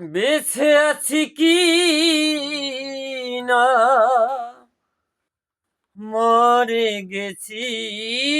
বেছে আছি কি না? মরে গেছি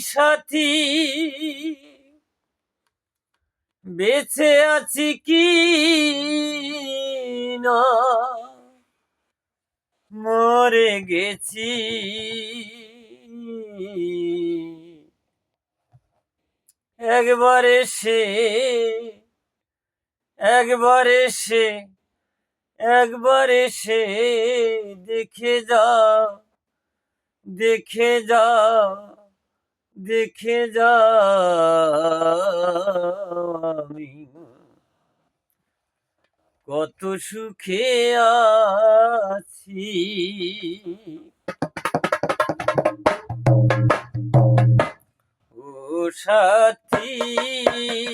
সাথী। বেছে আছি কি না? মরে গেছি। একবারে সে একবার এসে একবার এসে দেখে যা দেখে যা দেখে যা আমি। কত সুখে আছি। ও সাথী।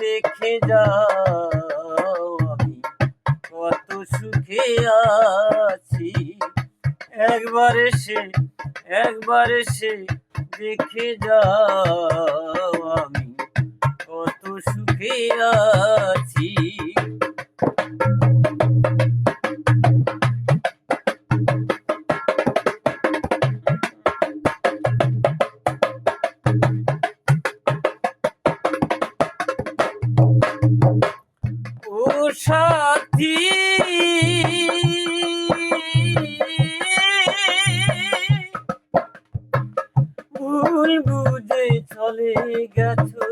দেখে যাও আমি। কত সুখে আছি। একবার এসে একবার এসে দেখে যাও আমি। কত সুখে আছি। সাথী। ভুল বুঝে চলে গেছো।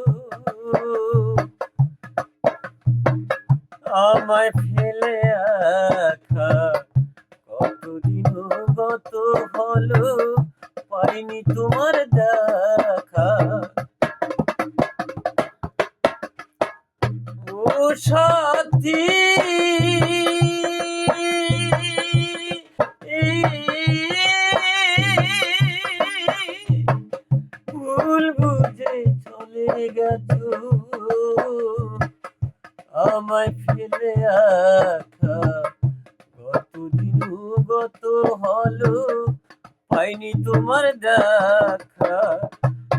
আমায় ফেলে একা কতদিন গত হলো, পাইনি তোমার দেখা। ও ভুল বুঝে চলে গেছো। আমায় ফেলে একা কতদিন গত হলো, পাইনি তোমার দেখা।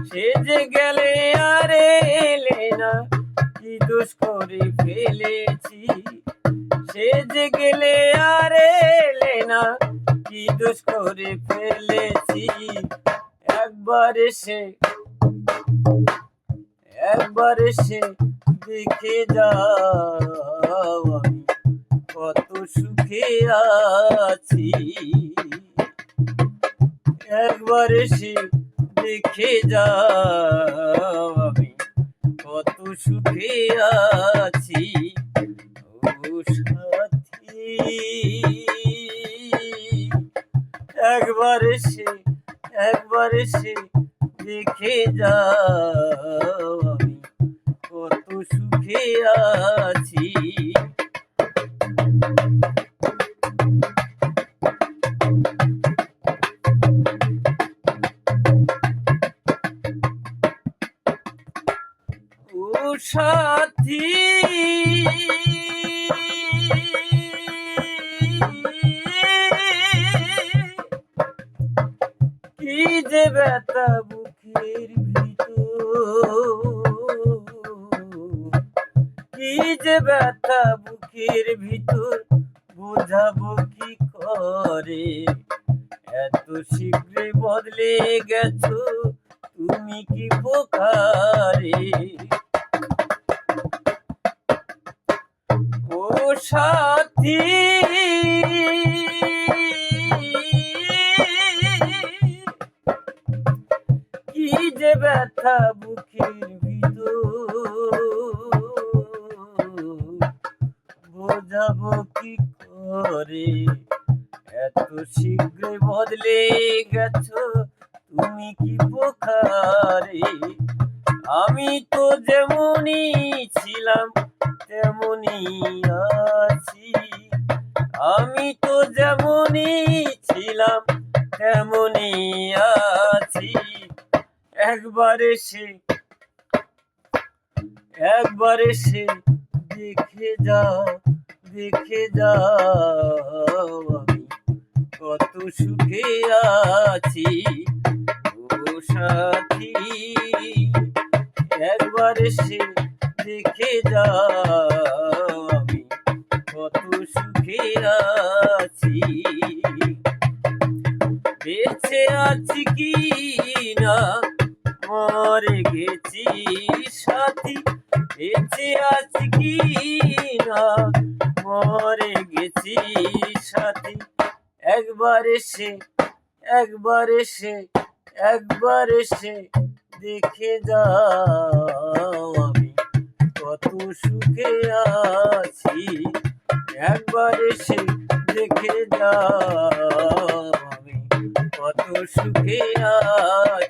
সে যে গেলে আর এলে না কি দোষ করে ফেলেছি। সে যে গেলে আর এলে না, কি দোষ করে ফেলেছি? একবার এসে একবার এসে দেখে যাও আমি কত সুখে আছি। একবার এসে দেখে যাও সুখে আছি ও সাথী একবার এসে একবার এসে দেখে আমি কত সুখে আছি। সাথী। কি যে ব্যথা বুকের ভিতর। কি যে ব্যথা বুকের ভিতর বোঝাবো কি করে? এত শীঘ্রই বদলে গেছো, তুমি কি পোকারে সাথী কি যে ব্যথা বুকের ভিতর। বোঝাবো কি করে? এত শীঘ্রই বদলে গেছো, তুমি কি পোকারে আমি তো যেমনই তেমনি আছি। একবার এসে একবার এসে দেখে যাও দেখে যাও আমি কত সুখে আছি। ও সাথী, একবার এসে দেখে যাও আমি কত সুখে আছি। আছি কি না? মরে গেছি সাথী, বেঁচে আছি কি না? মরে গেছি সাথী, একবার এসে একবার এসে একবার এসে দেখে যাও।